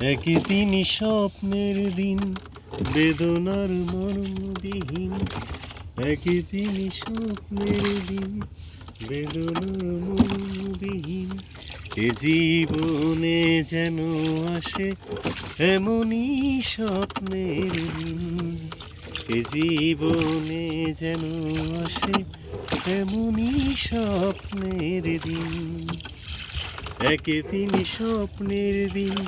একদিন স্বপ্নের দিন, বেদনার মর্মবিহীন। একদিন স্বপ্নের দিন, বেদনার মর্মবিহীন। এ জীবনে যেন আসে এমনই স্বপ্নের দিন। এ জীবনে যেন আসে এমনই স্বপ্নের দিন। একদিন স্বপ্নের দিন,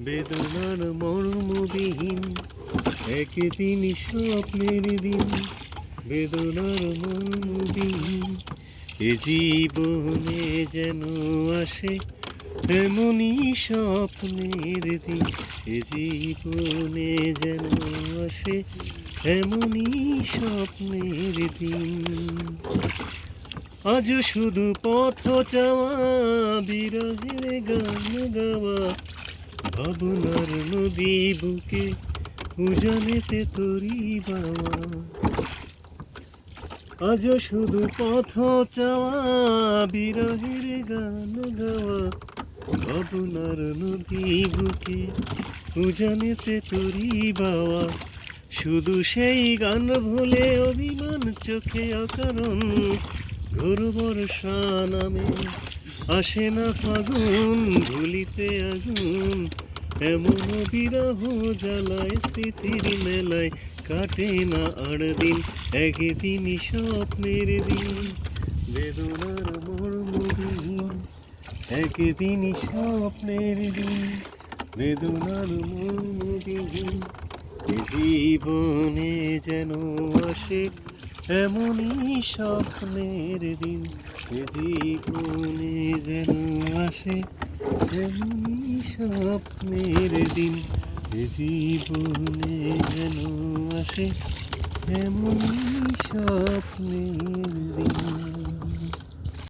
বেদনার মর্মবিহীন। একদিন স্বপ্নের দিন, বেদনার মর্মবিহীন। এ জীবনে যেন আসে এমনই স্বপ্নের দিন। এ জীবনে যেন আসে এমনই স্বপ্নের দিন। আজ শুধু পথ চাওয়া বিরহের গান গাওয়া ভাবনার নদী বুকে উজানেতে তরি বাওয়া। আজ শুধু পথ চাওয়া, বিরহের গান গাওয়া, ভাবনার নদী বুকে উজানেতে তরি বাওয়া। শুধু সেই গান ভুলে অভিমান চোখে অকারণ ঘোর বর্ষা নামে আসে না ফাগুন ভুলিতে আগুন। এমন বিরহ জ্বালায় স্মৃতির মেলায়, কাটে না আর দিন একদিন স্বপ্নের দিন। বেদনার মর্মবিহীন একদিন স্বপ্নের দিন। বেদনার মর্মবিহীন জীবনে যেন আসে এমনই স্বপ্নের দিন জীবনে যেন আসে। এমনই স্বপ্নের দিন জীবনে যেন আসে। এমনই স্বপ্নের